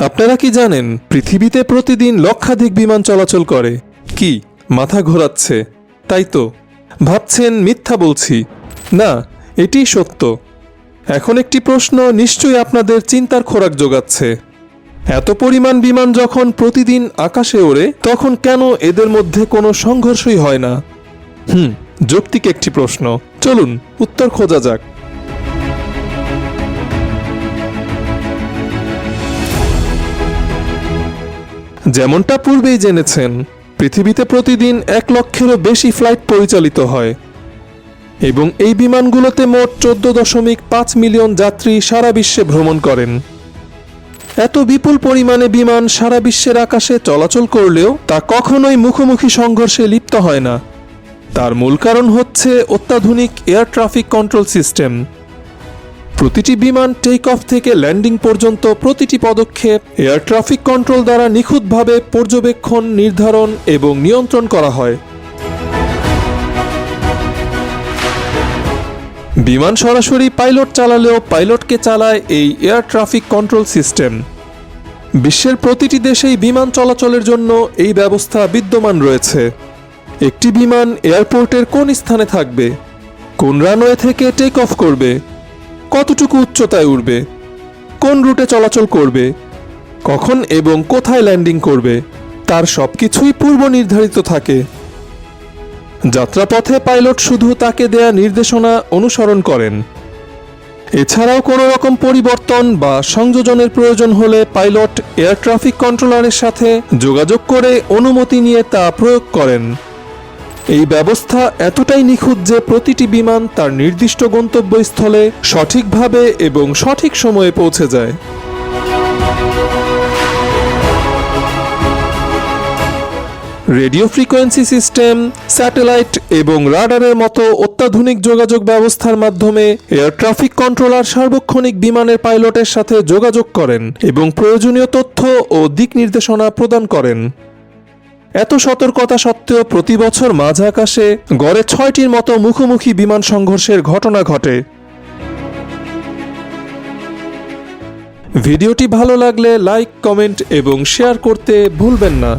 আপনারা কি জানেন, পৃথিবীতে প্রতিদিন লক্ষাধিক বিমান চলাচল করে? কি, মাথা ঘোরাচ্ছে? তাই তো। ভাবছেন মিথ্যা বলছি। না, এটি সত্য। এখন একটি প্রশ্ন নিশ্চয়ই আপনাদের চিন্তার খোরাক যোগাচ্ছে। এত পরিমাণ বিমান যখন প্রতিদিন আকাশে ওড়ে, তখন কেন এদের মধ্যে কোনো সংঘর্ষই হয় না? হুম, যৌক্তিক একটি প্রশ্ন। চলুন, উত্তর খোঁজা যাক। যেমনটা পূর্বেই জেনেছেন, পৃথিবীতে প্রতিদিন এক লক্ষেরও বেশি ফ্লাইট পরিচালিত হয়। এবং এই বিমানগুলোতে মোট চোদ্দ দশমিক পাঁচ মিলিয়ন যাত্রী সারা বিশ্বে ভ্রমণ করেন। এত বিপুল পরিমাণে বিমান সারা বিশ্বের আকাশে চলাচল করলেও তা কখনোই মুখোমুখি সংঘর্ষে লিপ্ত হয় না। তার মূল কারণ হচ্ছে অত্যাধুনিক এয়ার ট্রাফিক কন্ট্রোল সিস্টেম। প্রতিটি বিমান টেক অফ থেকে ল্যান্ডিং পর্যন্ত প্রতিটি পদক্ষেপ এয়ার ট্রাফিক কন্ট্রোল দ্বারা নিখুঁতভাবে পর্যবেক্ষণ, নির্ধারণ এবং নিয়ন্ত্রণ করা হয়। বিমান সরাসরি পাইলট চালালেও পাইলটকে চালায় এই এয়ার ট্রাফিক কন্ট্রোল সিস্টেম বিশ্বের প্রতিটি দেশেই বিমান চলাচলের জন্য এই ব্যবস্থা বিদ্যমান রয়েছে। একটি বিমান এয়ারপোর্টের কোন স্থানে থাকবে? কোন রানওয়ে থেকে টেক অফ করবে? কতটুকু উচ্চতায় উঠবে কোন রুটে চলাচল করবে? কখন এবং কোথায় ল্যান্ডিং করবে? তার সব কিছুই পূর্ব নির্ধারিত থাকে। যাত্রাপথে পাইলট শুধু তাকে দেয়া নির্দেশনা অনুসরণ করেন। এছাড়াও কোনো রকম পরিবর্তন বা সংযোজনের প্রয়োজন হলে পাইলট এয়ার ট্রাফিক কন্ট্রোলারের সাথে যোগাযোগ করে অনুমতি নিয়ে তা প্রয়োগ করেন। এই ব্যবস্থা এতটাই নিখুঁত যে প্রতিটি বিমান তার নির্দিষ্ট গন্তব্যস্থলে সঠিকভাবে এবং সঠিক সময়ে পৌঁছে যায়। রেডিও ফ্রিকোয়েন্সি সিস্টেম, স্যাটেলাইট এবং রাডারের মতো অত্যাধুনিক যোগাযোগ ব্যবস্থার মাধ্যমে এয়ার ট্রাফিক কন্ট্রোলার সার্বক্ষণিক বিমানের পাইলটের সাথে যোগাযোগ করেন এবং প্রয়োজনীয় তথ্য ও দিক নির্দেশনা প্রদান করেন। এত সতর্কতা সত্ত্বেও প্রতি বছর মাঝ আকাশে গড়ে ছয়টির মতো মুখোমুখি বিমান সংঘর্ষের ঘটনা ঘটে। ভিডিওটি ভালো লাগলে লাইক, কমেন্ট এবং শেয়ার করতে ভুলবেন না।